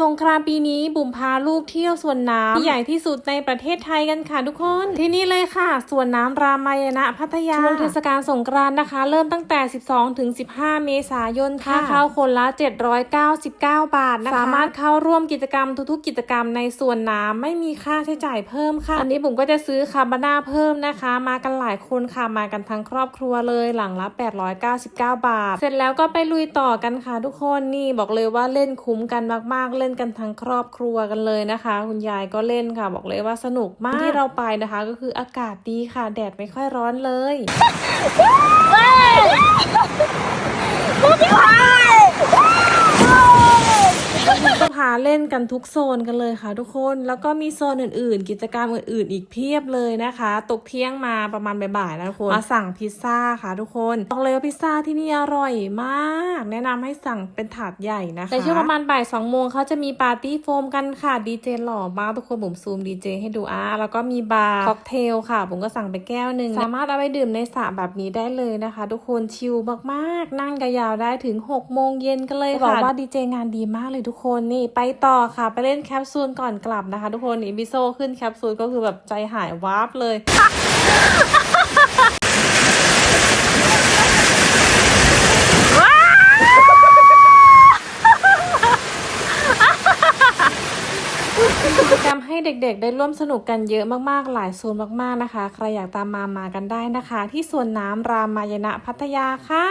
สงกรานปีนี้บุ๋มพาลูกเที่ยวสวนน้ำที่ใหญ่ที่สุดในประเทศไทยกันค่ะทุกคน ที่นี่เลยค่ะสวนน้ำรามายณะพัทยาช่วงเทศกาลสงกรานต์นะคะ เริ่มตั้งแต่ 12 ถึง 15 เมษายนค่ะค่าเข้าคนละ 799 บาทนะคะสามารถเข้าร่วมกิจกรรมทุกๆ กิจกรรมในสวนน้ำไม่มีค่าใช้จ่ายเพิ่มค่ะ อันนี้บุ๋มก็จะซื้อคาบาน่าเพิ่มนะคะ มากันหลายคนค่ะมากันทั้งครอบครัวเลยหลังละ 899 บาท เสร็จแล้วก็ไปลุยต่อกันค่ะทุกคนนี่บอกเลยว่าเล่นคุ้มกันมากๆเล่่นกันทั้งครอบครัวกันเลยนะคะ คุณยายก็เล่นค่ะ บอกเลยว่าสนุกมากที่เราไปนะคะ ก็คืออากาศดีค่ะ แดดไม่ค่อยร้อนเลย พาเล่นกันทุกโซนกันเลยค่ะทุกคน แล้วก็มีโซนอื่นๆ กิจกรรมอื่นๆ อีกเพียบเลยนะคะ ตกเที่ยงมาประมาณบ่ายๆนะทุกคน มาสั่งพิซซ่าค่ะทุกคนบอกเลยว่าพิซซ่าที่นี่อร่อยมาก แนะนำให้สั่งเป็นถาดใหญ่นะคะในช่วงประมาณบ่ายสองโมงเขาจะมีปาร์ตี้โฟมกันค่ะดีเจหล่อมากทุกคนผมซูมดีเจให้ดูอะแล้วก็มีบาร์ค็อกเทลค่ะ ผมก็สั่งไปแก้วหนึ่งสามารถเอาไปดื่มในสระแบบนี้ได้เลยนะคะ ทุกคนชิลมากๆ นั่งยาวๆได้ถึง6โมงเย็นกันเลยค่ะบอกว่าดีเจงานดีมากเลยทุกคนนี่ไปต่อค่ะ ไปเล่นแคปซูลก่อนกลับนะคะ ทุกคนนี่บิโซขึ้นแคปซูลก็คือแบบใจหายวาบเลยกิจกรรมให้เด็กๆ ได้ร่วมสนุกกันเยอะมากๆ หลายโซนมากๆนะคะ ใครอยากตามมามากันได้นะคะ ที่สวนน้ำรามายณะพัทยาค่ะ